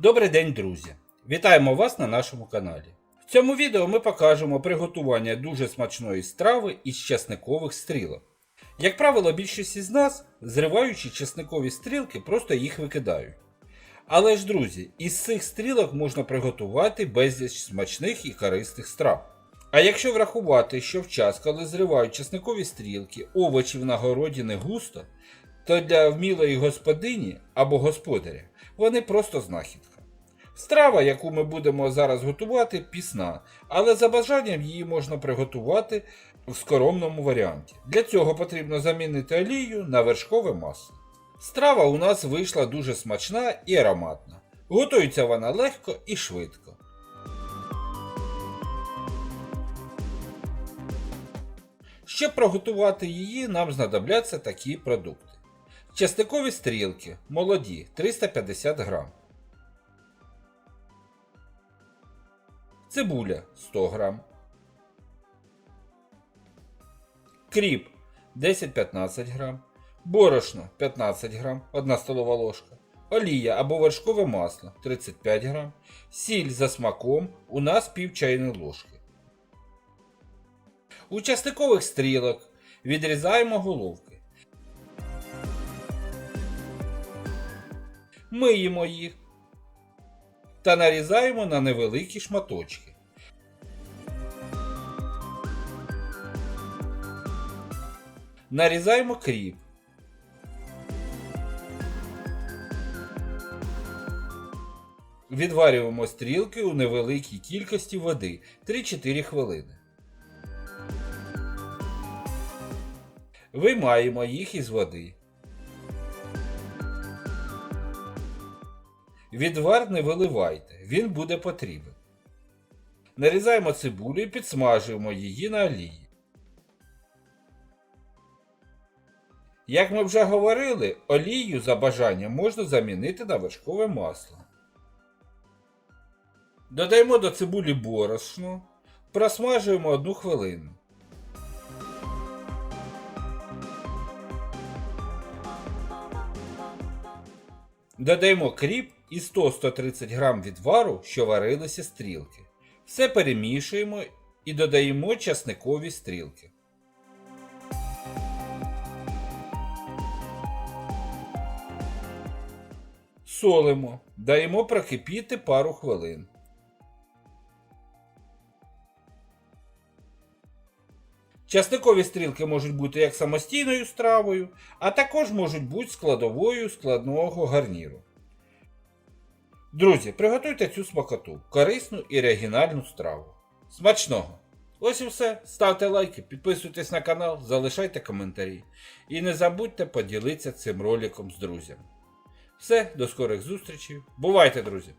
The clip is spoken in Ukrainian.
Добрий день, друзі! Вітаємо вас на нашому каналі. В цьому відео ми покажемо приготування дуже смачної страви із часникових стрілок. Як правило, більшість із нас, зриваючи часникові стрілки, просто їх викидають. Але ж, друзі, із цих стрілок можна приготувати безліч смачних і корисних страв. А якщо врахувати, що в час, коли зривають часникові стрілки, овочів на городі не густо, то для вмілої господині або господаря вони просто знахідка. Страва, яку ми будемо зараз готувати, пісна, але за бажанням її можна приготувати в скоромному варіанті. Для цього потрібно замінити олію на вершкове масло. Страва у нас вийшла дуже смачна і ароматна. Готується вона легко і швидко. Щоб приготувати її, нам знадобляться такі продукти. Частикові стрілки молоді 350 грам. Цибуля 100 грам. Кріп 10-15 грам. Борошно 15 грам, 1 столова ложка. Олія або вершкове масло 35 грам. Сіль за смаком у нас пів чайної ложки. У частикових стрілок відрізаємо головки. Миємо їх та нарізаємо на невеликі шматочки. Нарізаємо кріп. Відварюємо стрілки у невеликій кількості води 3-4 хвилини. Виймаємо їх із води. Відвар не виливайте, він буде потрібен. Нарізаємо цибулю і підсмажуємо її на олії. Як ми вже говорили, олію за бажанням можна замінити на вершкове масло. Додаємо до цибулі борошно, просмажуємо 1 хвилину. Додаємо кріп і 100-130 г відвару, що варилися стрілки. Все перемішуємо і додаємо часникові стрілки. Солимо, даємо прокипіти пару хвилин. Часникові стрілки можуть бути як самостійною стравою, а також можуть бути складовою складного гарніру. Друзі, приготуйте цю смакоту, корисну і оригінальну страву. Смачного! Ось і все. Ставте лайки, підписуйтесь на канал, залишайте коментарі. І не забудьте поділитися цим роликом з друзями. Все, до скорих зустрічей. Бувайте, друзі!